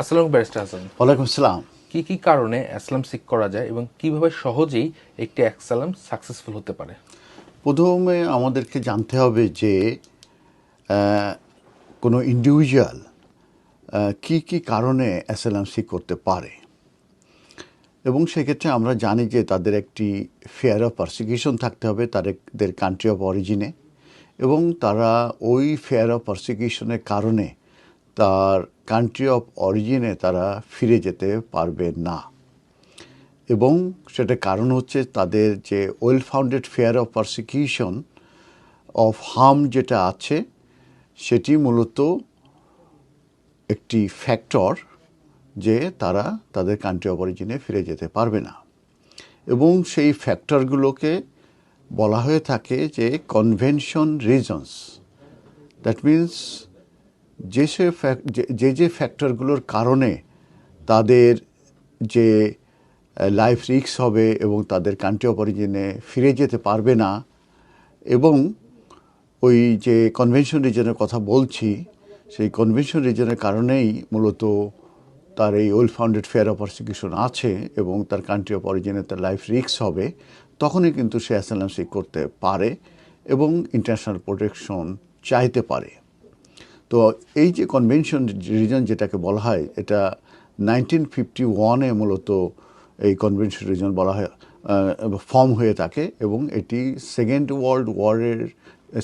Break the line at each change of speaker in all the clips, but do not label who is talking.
আসসালাম ব্যারিস্টার হাসান।
ওয়ালাইকুম আসসালাম।
কি কি কারণে অ্যাসলাম সিক করা যায় এবং কীভাবে সহজেই একটি অ্যাসালাম সাকসেসফুল হতে পারে?
প্রথমে আমাদেরকে জানতে হবে যে কোনো ইন্ডিভিজুয়াল কি কি কারণে অ্যাসাইলাম সিক করতে পারে। এবং সেক্ষেত্রে আমরা জানি যে তাদের একটি ফেয়ার অফ পারসিকিউশন থাকতে হবে তাদের কান্ট্রি অফ অরিজিনে এবং তারা ওই ফেয়ার অফ পারসিকিউশনের কারণে তার কান্ট্রি অফ অরিজিনে তারা ফিরে যেতে পারবে না। এবং সেটা কারণ হচ্ছে তাদের যে well founded fear of persecution of harm যেটা আছে, সেটি মূলত একটি ফ্যাক্টর যে তারা তাদের কান্ট্রি অফ অরিজিনে ফিরে যেতে পারবে না। এবং সেই ফ্যাক্টরগুলোকে বলা হয়ে থাকে যে কনভেনশন রিজনস দ্যাট মিন্স যে সে যে- যে ফ্যাক্টরগুলোর কারণে তাদের যে লাইফ রিস্ক হবে এবং তাদের কান্ট্রি অফ অরিজিনে ফিরে যেতে পারবে না এবং ওই যে কনভেনশন রিজনের কথা বলছি, সেই কনভেনশন রিজনের কারণেই মূলত তার এই well founded fear of prosecution আছে এবং তার কান্ট্রি অফ অরিজিনে তার লাইফ রিস্ক হবে, তখনই কিন্তু সে অ্যাসাইলাম করতে পারে এবং ইন্টারন্যাশনাল প্রোটেকশন চাইতে পারে। তো এই যে কনভেনশন রিজন যেটাকে বলা হয়, এটা নাইনটিন ফিফটি ওয়ানে মূলত এই কনভেনশন রিজন বলা হয় ফর্ম হয়ে থাকে এবং এটি সেকেন্ড ওয়ার্ল্ড ওয়ারের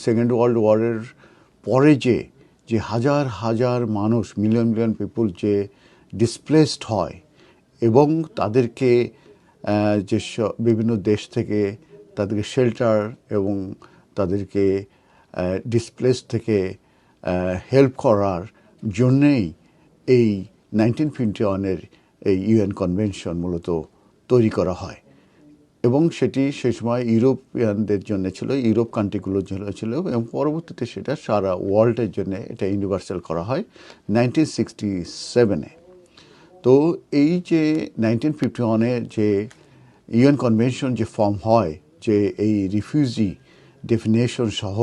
সেকেন্ড ওয়ার্ল্ড ওয়ারের পরে যে যে হাজার হাজার মানুষ মিলিয়ন মিলিয়ন পিপুল যে ডিসপ্লেসড হয় এবং তাদেরকে যে বিভিন্ন দেশ থেকে তাদেরকে শেল্টার এবং তাদেরকে ডিসপ্লেস থেকে হেল্প করার জন্যেই এই নাইনটিন ফিফটি ওয়ানের এই ইউএন কনভেনশন মূলত তৈরি করা হয়। এবং সেটি সেই সময় ইউরোপিয়ানদের জন্য ছিল, ইউরোপ কান্ট্রিগুলোর জন্য ছিল এবং পরবর্তীতে সেটা সারা ওয়ার্ল্ডের জন্য এটা ইউনিভার্সাল করা হয় নাইনটিন সিক্সটি সেভেনে তো এই যে নাইনটিন ফিফটি ওয়ানের যে ইউএন কনভেনশন যে ফর্ম হয়, যে এই রিফিউজি ডেফিনেশন সহ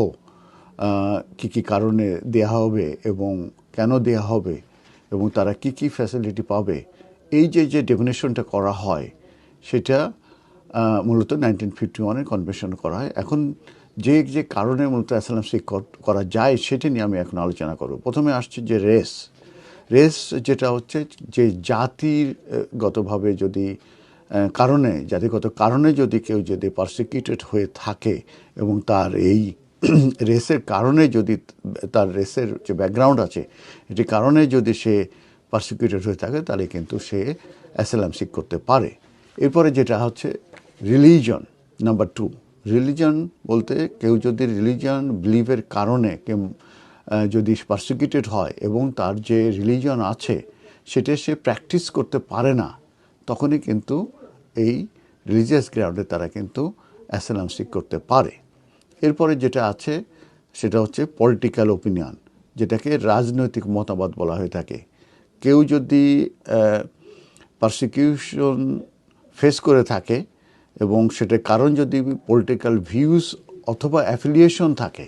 কি কি কারণে দেয়া হবে এবং কেন দেয়া হবে এবং তারা কি কি ফ্যাসিলিটি পাবে, এই যে যে ডেফিনেশনটা করা হয়, সেটা মূলত নাইনটিন ফিফটি ওয়ানের কনভেনশন করা হয়। এখন যে যে কারণে মূলত অ্যাসালাম সিক করা যায়, সেটা নিয়ে আমি এখন আলোচনা করব। প্রথমে আসছে যে রেস রেস যেটা হচ্ছে যে জাতির গতভাবে যদি কারণে, জাতিগত কারণে যদি কেউ যদি পারসিকিউটেড হয়ে থাকে এবং তার এই রেসের কারণে যদি তার রেসের যে ব্যাকগ্রাউন্ড আছে, এটি কারণে যদি সে পারসিকিউটেড হয়ে থাকে, তাহলে কিন্তু সে অ্যাসেলাম সিক করতে পারে। এরপরে যেটা হচ্ছে রিলিজন নাম্বার টু রিলিজন বলতে কেউ যদি রিলিজন বিলিভের কারণে কেউ যদি পারসিকিউটেড হয় এবং তার যে রিলিজন আছে, সেটা সে প্র্যাকটিস করতে পারে না, তখনই কিন্তু এই রিলিজিয়াস গ্রাউন্ডে তারা কিন্তু অ্যাসেলাম সিক করতে পারে। এরপরে যেটা আছে, সেটা হচ্ছে পলিটিক্যাল ওপিনিয়ন যেটাকে রাজনৈতিক মতামত বলা হয়ে থাকে। কেউ যদি পারসিকিউশন ফেস করে থাকে এবং সেটার কারণ যদি পলিটিক্যাল ভিউজ অথবা অ্যাফিলিয়েশন থাকে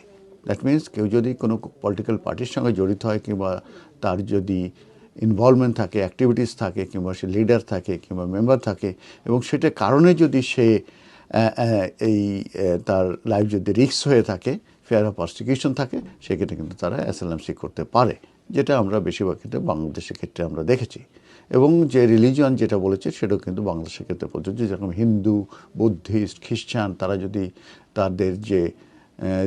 দ্যাট মিন্স কেউ যদি কোনো পলিটিক্যাল পার্টির সঙ্গে জড়িত হয় কিংবা তার যদি ইনভলভমেন্ট থাকে অ্যাক্টিভিটিস থাকে, কিংবা সে লিডার থাকে, কিংবা মেম্বার থাকে এবং সেটার কারণে যদি সে এই তার লাইফ যদি রিস্ক হয়ে থাকে ফেয়ার অফ প্রসিকিউশন থাকে, সেক্ষেত্রে কিন্তু তারা অ্যাসালাম সিক করতে পারে, যেটা আমরা বেশিরভাগ ক্ষেত্রে বাংলাদেশের ক্ষেত্রে আমরা দেখেছি। এবং যে রিলিজন যেটা বলেছে, সেটাও কিন্তু বাংলাদেশের ক্ষেত্রে প্রযোজ্য। যেরকম হিন্দু, বুদ্ধিস্ট, খ্রিস্টান, তারা যদি তাদের যে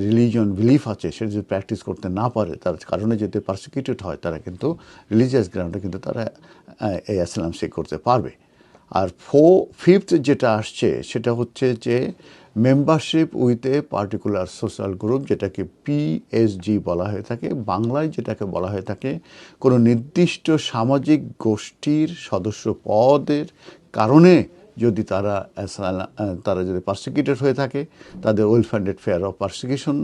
রিলিজন বিলিফ আছে, সেটা যদি প্র্যাকটিস করতে না পারে, তার কারণে যদি পারসিকিউটেড হয়, তারা কিন্তু রিলিজিয়াস গ্রাউন্ডে কিন্তু তারা এই অ্যাসালাম সিক করতে পারবে। আর ফো ফিফথ যেটা আসছে, সেটা হচ্ছে যে membership with a particular social group যেটাকে পিএসজি বলা হয়ে থাকে, বাংলায় যেটাকে বলা হয়ে থাকে, কোনো নির্দিষ্ট সামাজিক গোষ্ঠীর সদস্য পদের কারণে যদি তারা তারা যদি পার্সিকিউটেড হয়ে থাকে, তাদের well funded fear of persecution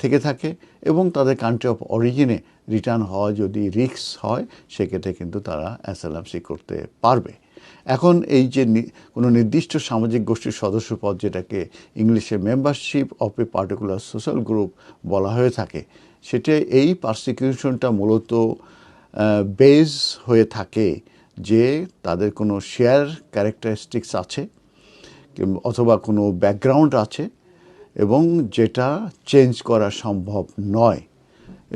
থেকে থাকে এবং তাদের কান্ট্রি অফ অরিজিনে রিটার্ন হওয়া যদি রিক্স হয়, সেক্ষেত্রে কিন্তু তারা অ্যাসালাম সিক করতে পারবে। এখন এই যে কোনো নির্দিষ্ট সামাজিক গোষ্ঠীর সদস্যপদ যেটাকে ইংলিশে membership of a particular social group বলা হয়ে থাকে সেটা এই পারসিকিউশনটা মূলত বেজ হয়ে থাকে যে তাদের কোনো শেয়ার ক্যারেক্টারিস্টিক্স আছে অথবা কোনো ব্যাকগ্রাউন্ড আছে, এবং যেটা চেঞ্জ করা সম্ভব নয়।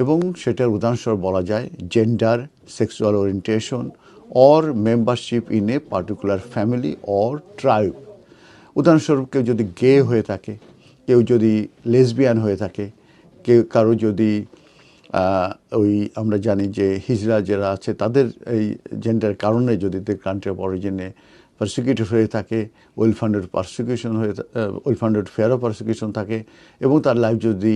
এবং সেটার উদাহরণস্বরূপ বলা যায় gender sexual orientation or membership in a particular family or tribe উদাহরণস্বরূপ কেউ যদি গে হয়ে থাকে, কেউ যদি লেসবিয়ান হয়ে থাকে, কেউ, কারও যদি ওই আমরা জানি যে হিজরা যারা আছে, তাদের এই জেন্ডার কারণে যদি কান্ট্রি অফ অরিজিনে পারসিকিউটেড হয়ে থাকে ওয়েল ফান্ডেড পারসিকিউশন হয়ে well funded fear of persecution থাকে, এবং তার লাইফ যদি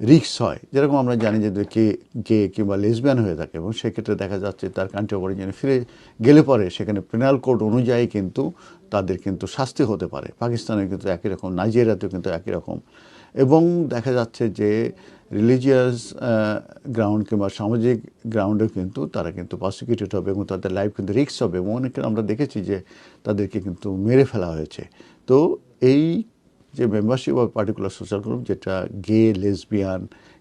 রিক্স হয়। যেরকম আমরা জানি যে কে গে কিংবা লেসবিয়ান হয়ে থাকে এবং সেক্ষেত্রে দেখা যাচ্ছে তার কান্ট্রি অফ অরিজিনে ফিরে গেলে পরে সেখানে পেনাল কোড অনুযায়ী কিন্তু তাদের কিন্তু শাস্তি হতে পারে। পাকিস্তানে কিন্তু একই রকম, নাইজেরিয়াতেও কিন্তু একই রকম। এবং দেখা যাচ্ছে যে রিলিজিয়াস গ্রাউন্ড কিংবা সামাজিক গ্রাউন্ডে কিন্তু তারা কিন্তু প্রসিকিউটেড হবে এবং তাদের লাইফ কিন্তু রিক্স হবে। এবং অনেকে আমরা দেখেছি যে তাদেরকে কিন্তু মেরে ফেলা হয়েছে। তো এই যে membership of particular social group যেটা গে লেসবিয়ান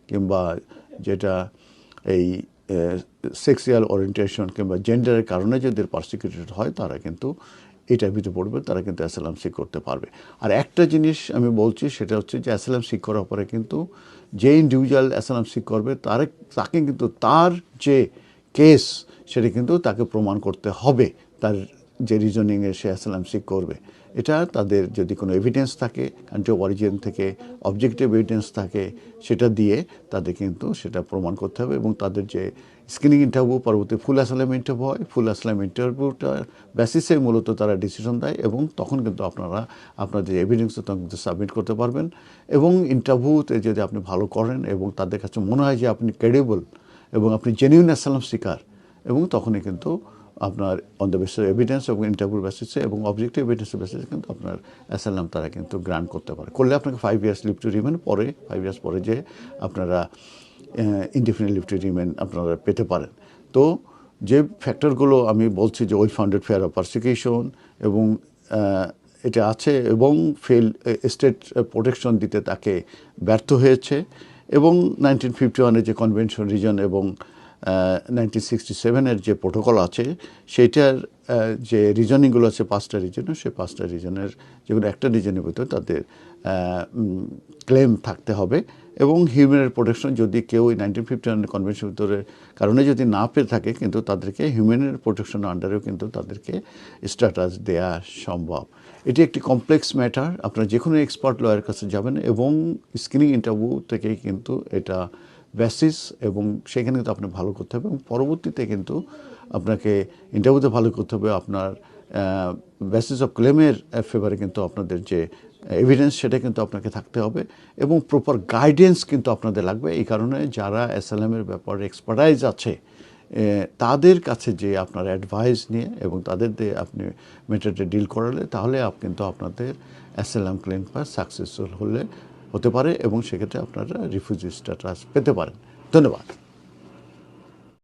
কিংবা যেটা এই সেক্সুয়াল ওরিয়েন্টেশন কিংবা জেন্ডারের কারণে যদি পারসিকিউটেড হয়, তারা কিন্তু এটার ভিতরে পড়বে, তারা কিন্তু অ্যাসালাম সিক করতে পারবে। আর একটা জিনিস আমি বলছি, সেটা হচ্ছে যে অ্যাসালাম সিক করার পরে কিন্তু যে ইন্ডিভিজুয়াল অ্যাসালাম সিক করবে, তার, তাকে কিন্তু তার যে কেস সেটা কিন্তু তাকে প্রমাণ করতে হবে, তার যে রিজনিংয়ে সে অ্যাসালাম সিক করবে। এটা তাদের যদি কোনো এভিডেন্স থাকে কান্ট্রি অফ অরিজিন থেকে অবজেক্টিভ এভিডেন্স থাকে, সেটা দিয়ে তাদের কিন্তু সেটা প্রমাণ করতে হবে এবং তাদের যে স্ক্রিনিং ইন্টারভিউ পরবর্তী ফুল অ্যাসালাম ইন্টারভিউ হয় ফুল অ্যাসালাম ইন্টারভিউটার বেসিসে মূলত তারা ডিসিশন দেয় এবং তখন কিন্তু আপনারা আপনাদের এভিডেন্স তখন কিন্তু সাবমিট করতে পারবেন এবং ইন্টারভিউতে যদি আপনি ভালো করেন এবং তাদের কাছে মনে হয় যে আপনি ক্রেডিবল এবং আপনি জেনুইন অ্যাসালাম শিকার, এবং তখনই কিন্তু আপনার অন দ্য এভিডেন্স এবং ইন্টারভিউ বেসিসে এবং অবজেক্টিভ এভিডেন্সের বেসিসে কিন্তু আপনার অ্যাসালাম তারা কিন্তু গ্রান্ট করতে পারে। করলে আপনাকে five years leave to remain পরে ফাইভ ইয়ার্স পরে যে আপনারা ইনডিফিনিট লিভ টু রিমেন আপনারা পেতে পারেন। তো যে ফ্যাক্টরগুলো আমি বলছি যে well founded fear of persecution এবং এটা আছে এবং ফেল স্টেট প্রোটেকশন দিতে তাকে ব্যর্থ হয়েছে এবং নাইনটিন ফিফটি ওয়ানের যে কনভেনশন রিজন এবং নাইনটিন সিক্সটি সেভেনের যে প্রোটোকল আছে, সেইটার যে রিজনিংগুলো আছে পাঁচটা রিজনে সেই পাঁচটা রিজনের যেগুলো একটা রিজনের ভিতর তাদের ক্লেম থাকতে হবে। এবং হিউম্যানের প্রোটেকশন যদি কেউ ওই নাইনটিন ফিফটি ওয়ান কনভেনশন ভিতরে কারণে যদি না পেয়ে থাকে, কিন্তু তাদেরকে হিউম্যানের প্রোটেকশন আন্ডারেও কিন্তু তাদেরকে স্ট্যাটাস দেয়া সম্ভব। এটি একটি কমপ্লেক্স ম্যাটার আপনারা যে কোনো এক্সপার্ট লয়ার কাছে যাবেন এবং স্ক্রিনিং ইন্টারভিউ থেকেই কিন্তু এটা বেসিস এবং সেখানে কিন্তু আপনি ভালো করতে হবে এবং পরবর্তীতে কিন্তু আপনাকে ইন্টারভিউতে ভালো করতে হবে। আপনার বেসিস অফ ক্লেমের ফেভারে কিন্তু আপনাদের যে এভিডেন্স সেটা কিন্তু আপনাকে থাকতে হবে এবং প্রপার গাইডেন্স কিন্তু আপনাদের লাগবে। এই কারণে যারা এসএলএমের ব্যাপারে এক্সপার্টাইজ আছে তাদের কাছে যে আপনার অ্যাডভাইস নিয়ে এবং তাদের দিয়ে আপনি মেটারটা ডিল করালে, তাহলে কিন্তু আপনাদের অ্যাসেলাম ক্লেম সাকসেসফুল হলে হতে পারে এবং সেক্ষেত্রে আপনারা রিফিউজি স্ট্যাটাস পেতে পারেন। ধন্যবাদ।